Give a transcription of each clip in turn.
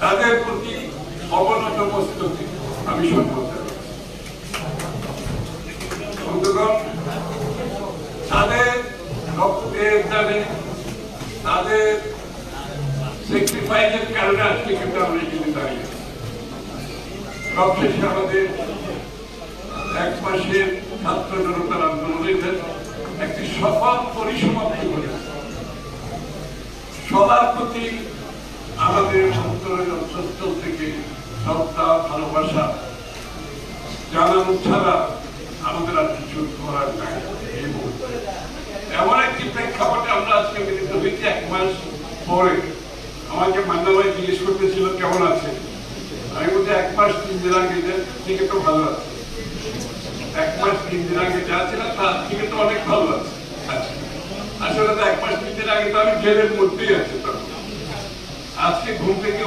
তাদের প্রতি অবনত মস্তকে আমি তাদের তাদের স্যাক্রিফাইসের কারণে আজকে কিন্তু আমরা এখানে দাঁড়িয়ে আমাদের এক মাসের ছাত্র জনতার আন্দোলনের একটি সফল পরিসমাপ্তি ঘটেছে সবার প্রতি আমাদের শ্রদ্ধা, ভালোবাসা জানানো ছাড়া আমাদের আর কিছু করার নাই এমন একটি প্রেক্ষাপটে আমরা আজকে মিলিত হয়েছি এক মাস পরে। আমাকে মান্না ভাই জিজ্ঞেস করতেছিল, কেমন আছে আমি বলছি, এক মাস তিন দিন আগে থেকে তো ভালো আছে। এক মাস তিন দিন আগে যা ছিল, তার থেকে তো অনেক ভালো আছে। আচ্ছা। আসলে তো এক মাস তিন দিন আগে তো আমি জেলের মধ্যেই আছি তখন। আজকে ঘুম থেকে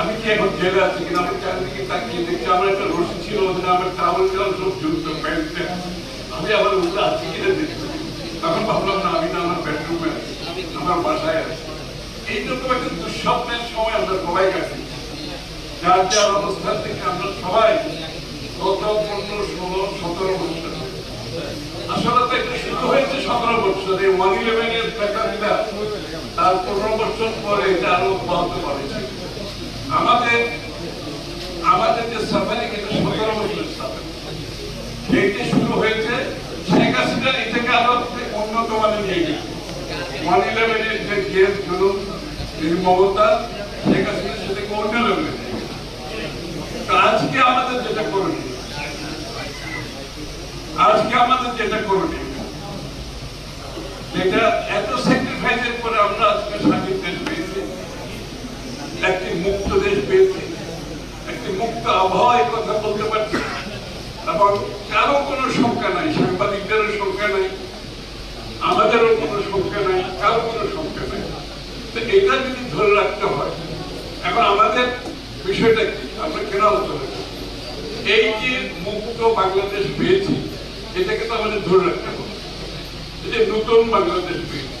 আমি কি এখন জেলে আছি কিনা আমি চারিদিকে তাকিয়ে দেখছি। আমার একটা রশি ছিল ওখানে আমার চাউল চাউল সব ঝুলত প্যান্টে। আমি আবার উঠে আছি কিনা দেখছি তখন ভাবলাম, না, আমি না, আমার বেডরুমে আমার বাসায় আছি। এইরকম একটা দুঃস্বপ্নের সময় আমরা সবাই কাটি। যার যার অবস্থান থেকে আমরা সবাই গত পনেরো, ষোলো, সতেরো বছর। আসলে তো এটা শুরু হয়েছে সতেরো বছর। এই ওয়ান ইলেভেন এর তার পনেরো বছর পরে এটা আরও অব্যাহত করেছে আমাদের আমাদের যে সাফারি এটা সতেরো বছরের সাফারি শুরু হয়েছে, শেখ হাসিনা আরও উন্নত মানের নিয়ে গেছে। ওয়ান ইলেভেনের যে শেখ হাসিনা অন্য লেভেলে আজকে আমাদের যেটা করণীয়, আজকে আমাদের যেটা করণীয় যেটা আবহাওয়ায় কথা বলতে পারছি এবং কারও কোনো সংখ্যা নাই, সাংবাদিকদেরও সংখ্যা নাই, আমাদেরও কোনো সংখ্যা নাই, কারও কোনো সংখ্যা নাই। তো এটা যদি ধরে রাখতে হয়, এখন আমাদের বিষয়টা কি? আমরা কেন আলোচনা? এই যে মুক্ত বাংলাদেশ পেয়েছি, এটাকে তো আমাদের ধরে রাখতে হবে। যে নতুন বাংলাদেশ পেয়েছি,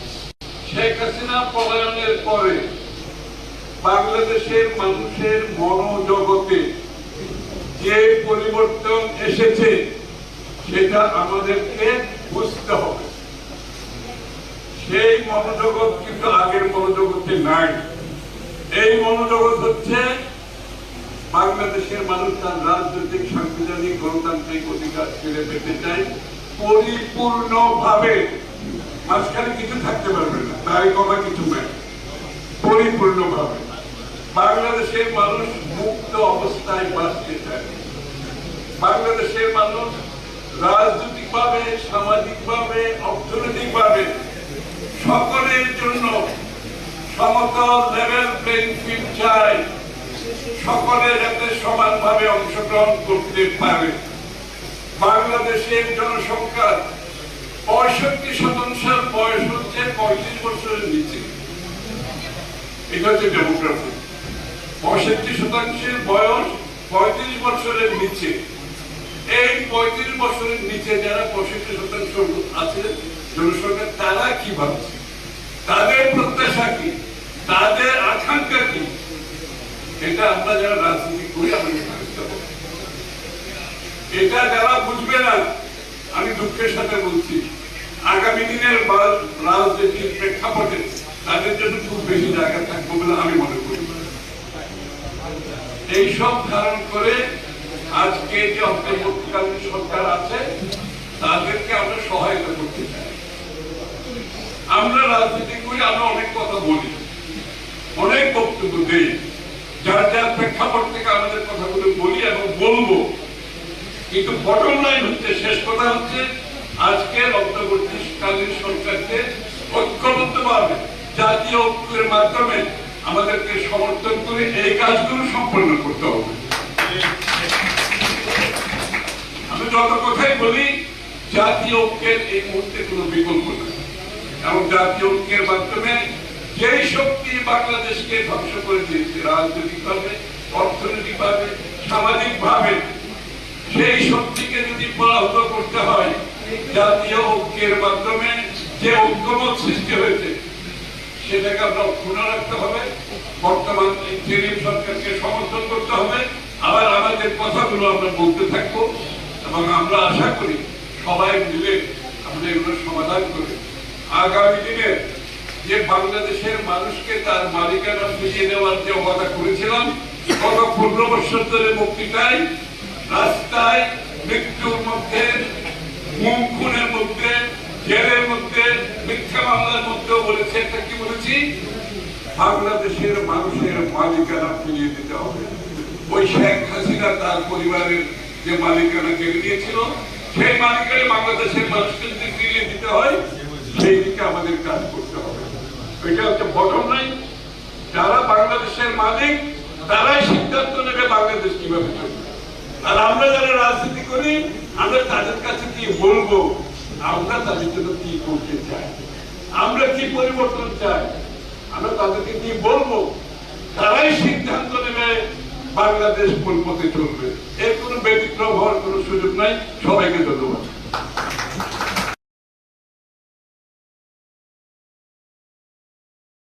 শেখ হাসিনা পলায়নের পরে বাংলাদেশের মানুষের মনোজগতে যে পরিবর্তন এসেছে, সেটা আমাদেরকে বুঝতে হবে। সেই মনোজগৎ কিন্তু আগের মনোজগতে নাই। এই মনোজগৎ হচ্ছে বাংলাদেশের মানুষ তার রাজনৈতিক, সাংবিধানিক, গণতান্ত্রিক অধিকার ফিরে পেতে চায় পরিপূর্ণ ভাবে মাঝখানে কিছু থাকতে পারবে না দাড়ি কমা কিছু নাই পরিপূর্ণ ভাবে বাংলাদেশের মানুষ মুক্ত অবস্থায় বাঁচতে চায়। বাংলাদেশের মানুষ রাজনৈতিক ভাবে সামাজিক ভাবে অর্থনৈতিক ভাবে সকলের জন্য সমতল লেভেল প্লেইং ফিল্ড চায়। সকলে যাতে সমানভাবে অংশগ্রহণ করতে পারে। বাংলাদেশের জনসংখ্যা পঁয়ষট্টি শতাংশের বয়স হচ্ছে পঁয়ত্রিশ বছরের নিচে। এটা হচ্ছে ডেমোগ্রাফি পঁয়ষট্টি শতাংশের বয়স পঁয়ত্রিশ বছরের নিচে। এই পঁয়ত্রিশ বছরের নিচে যারা পঁয়ষট্টি শতাংশ আছে জনসংখ্যা, তারা কি ভাবছে? তাদের প্রত্যাশা কি? তাদের আকাঙ্ক্ষা কি? এটা আমরা যারা রাজনীতি করি আমাদের এটা যারা বুঝবে না, আমি দুঃখের সাথে বলছি, আগামী দিনের রাজনীতির প্রেক্ষাপটে তাদের জন্য খুব বেশি জায়গা থাকবে বলে আমি মনে করি এইসব ধারণ করে আজকে যে অন্তর্বর্তীকালীন সরকার আছে, তাদেরকে আমরা সহায়তা করতে চাই। আমরা রাজনীতি করি, আমরা অনেক কথা বলি, অনেক বক্তব্য দেই। যার যার প্রেক্ষাপট থেকে আমাদের কথাগুলো বলি এবং বলব। কিন্তু বটম লাইন হচ্ছে, শেষ কথা হচ্ছে, আজকের অন্তর্বর্তীকালীন সরকারকে ঐক্যবদ্ধভাবে জাতীয় ঐক্যের মাধ্যমে আমাদেরকে সমর্থন করে এই কাজগুলো সম্পন্ন করতে হবে। আমি যত কথাই বলি, জাতীয় ঐক্যের এই মুহূর্তে কোনো বিকল্প নেই। এবং জাতীয় ঐক্যের মাধ্যমে যেই শক্তি বাংলাদেশকে ধ্বংস করে দিয়েছে রাজনৈতিকভাবে অর্থনৈতিকভাবে সামাজিকভাবে সেই শক্তিকে যদি পরাহত করতে হয়, জাতীয় ঐক্যের মাধ্যমে যে ঐক্যমত সৃষ্টি হয়েছে সেটাকে আমরা অক্ষুণ্ণ রাখতে হবে। বর্তমান সরকারকে সমর্থন করতে হবে। আবার আমাদের কথাগুলো আমরা বলতে থাকব এবং আমরা আশা করি সবাই মিলে আমরা এগুলো সমাধান করে আগামী দিনে যে বাংলাদেশের মানুষকে তার মালিকানা ফিরিয়ে দেওয়ার যে ওয়াদা করেছিলাম, গত পনেরো ধরে চাই। রাস্তায় মৃত্যুর মধ্যে, মুখ খুনের মধ্যে, জেলের মধ্যে মিথ্যা মামলার মধ্যেও বলেছে একটা কি বলেছি? বাংলাদেশের মানুষের মালিকানা ফিরিয়ে দিতে হবে। ওই শেখ হাসিনা তার পরিবারের যে মালিকানা কেড়ে নিয়েছিল, সেই মালিকানা বাংলাদেশের মানুষকে যদি ফিরিয়ে দিতে হয় সেই দিকে আমাদের কাজ করতে হবে। এটা হচ্ছে বটম লাইন যারা বাংলাদেশের মালিক, তারাই সিদ্ধান্ত নেবে বাংলাদেশ কীভাবে চলবে। আর আমরা যারা রাজনীতি করি, আমরা তাদের কাছে কি বলব? আমরা তাদের জন্য কি করতে চাই? আমরা কি পরিবর্তন চাই? আমরা তাদেরকে কি বলব? তারাই সিদ্ধান্ত নেবে বাংলাদেশ কোন পথে চলবে। এর কোনো ব্যতিক্রম হওয়ার কোনো সুযোগ নাই। সবাইকে ধন্যবাদ।